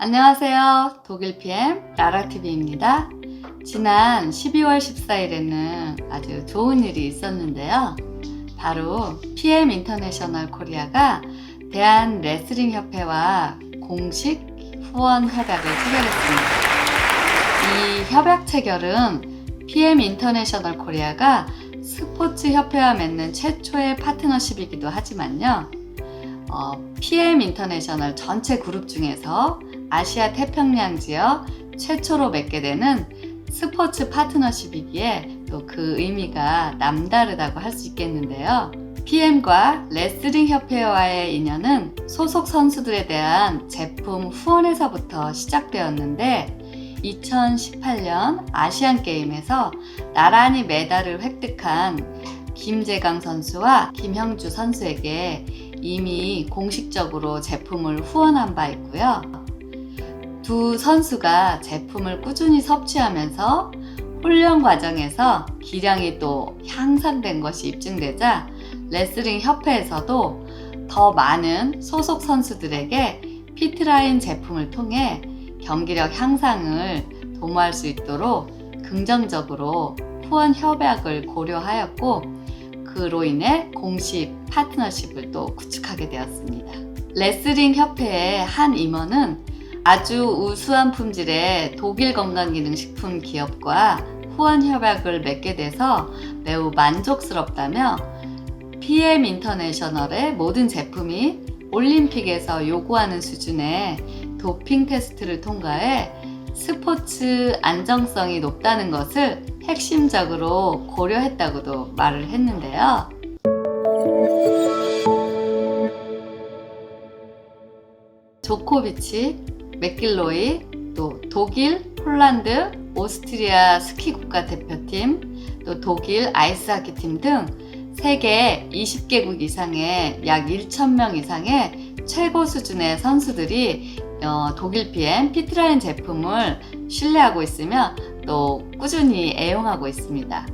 안녕하세요. 독일 PM 라라TV입니다. 지난 12월 14일에는 아주 좋은 일이 있었는데요. 바로 PM 인터내셔널 코리아가 대한 레슬링 협회와 공식 후원 협약을 체결했습니다. 이 협약 체결은 PM 인터내셔널 코리아가 스포츠 협회와 맺는 최초의 파트너십이기도 하지만요. 어, PM 인터내셔널 전체 그룹 중에서 아시아 태평양 지역 최초로 맺게 되는 스포츠 파트너십이기에 또 그 의미가 남다르다고 할 수 있겠는데요. PM과 레슬링 협회와의 인연은 소속 선수들에 대한 제품 후원에서부터 시작되었는데 2018년 아시안 게임에서 나란히 메달을 획득한 김재강 선수와 김형주 선수에게 이미 공식적으로 제품을 후원한 바 있고요. 두 선수가 제품을 꾸준히 섭취하면서 훈련 과정에서 기량이 또 향상된 것이 입증되자 레슬링 협회에서도 더 많은 소속 선수들에게 피트라인 제품을 통해 경기력 향상을 도모할 수 있도록 긍정적으로 후원 협약을 고려하였고 그로 인해 공식 파트너십을 또 구축하게 되었습니다. 레슬링 협회의 한 임원은 아주 우수한 품질의 독일 건강기능식품 기업과 후원 협약을 맺게 돼서 매우 만족스럽다며 PM 인터내셔널의 모든 제품이 올림픽에서 요구하는 수준의 도핑 테스트를 통과해 스포츠 안정성이 높다는 것을 핵심적으로 고려했다고도 말을 했는데요. 조코비치, 맥길로이, 또 독일, 폴란드, 오스트리아 스키 국가 대표팀, 또 독일 아이스하키 팀등 세계 20개국 이상의 약 1,000명 이상의 최고 수준의 선수들이 어, 독일 PM 피트라인 제품을 신뢰하고 있으며 또 꾸준히 애용하고 있습니다.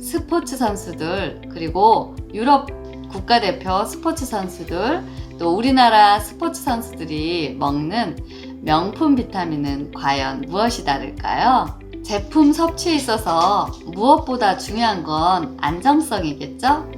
스포츠 선수들 그리고 유럽 국가대표 스포츠 선수들 또 우리나라 스포츠 선수들이 먹는 명품 비타민은 과연 무엇이 다를까요? 제품 섭취에 있어서 무엇보다 중요한 건 안정성이겠죠?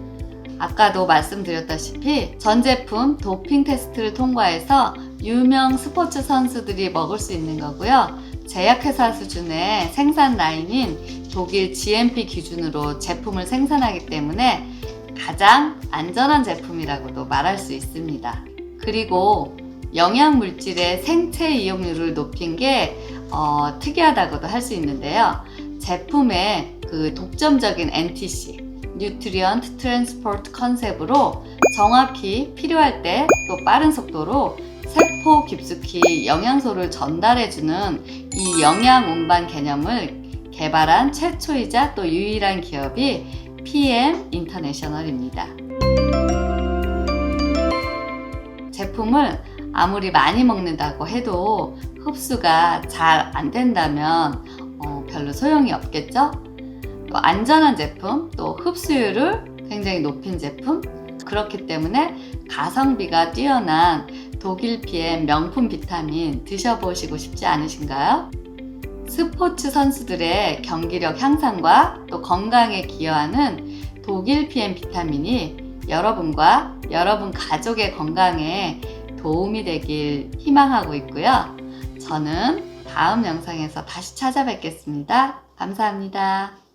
아까도 말씀드렸다시피 전 제품 도핑 테스트를 통과해서 유명 스포츠 선수들이 먹을 수 있는 거고요. 제약회사 수준의 생산 라인인 독일 GMP 기준으로 제품을 생산하기 때문에 가장 안전한 제품이라고도 말할 수 있습니다. 그리고 영양 물질의 생체 이용률을 높인 게 어, 특이하다고도 할 수 있는데요. 제품의 그 독점적인 NTC, 뉴트리언트 트랜스포트 컨셉으로 정확히 필요할 때 또 빠른 속도로 세포 깊숙이 영양소를 전달해주는 이 영양 운반 개념을 개발한 최초이자 또 유일한 기업이 PM 인터내셔널입니다. 제품을 아무리 많이 먹는다고 해도 흡수가 잘 안 된다면 어, 별로 소용이 없겠죠? 또 안전한 제품, 또 흡수율을 굉장히 높인 제품, 그렇기 때문에 가성비가 뛰어난 독일 PM 명품 비타민 드셔보시고 싶지 않으신가요? 스포츠 선수들의 경기력 향상과 또 건강에 기여하는 독일 PM 비타민이 여러분과 여러분 가족의 건강에 도움이 되길 희망하고 있고요. 저는 다음 영상에서 다시 찾아뵙겠습니다. 감사합니다.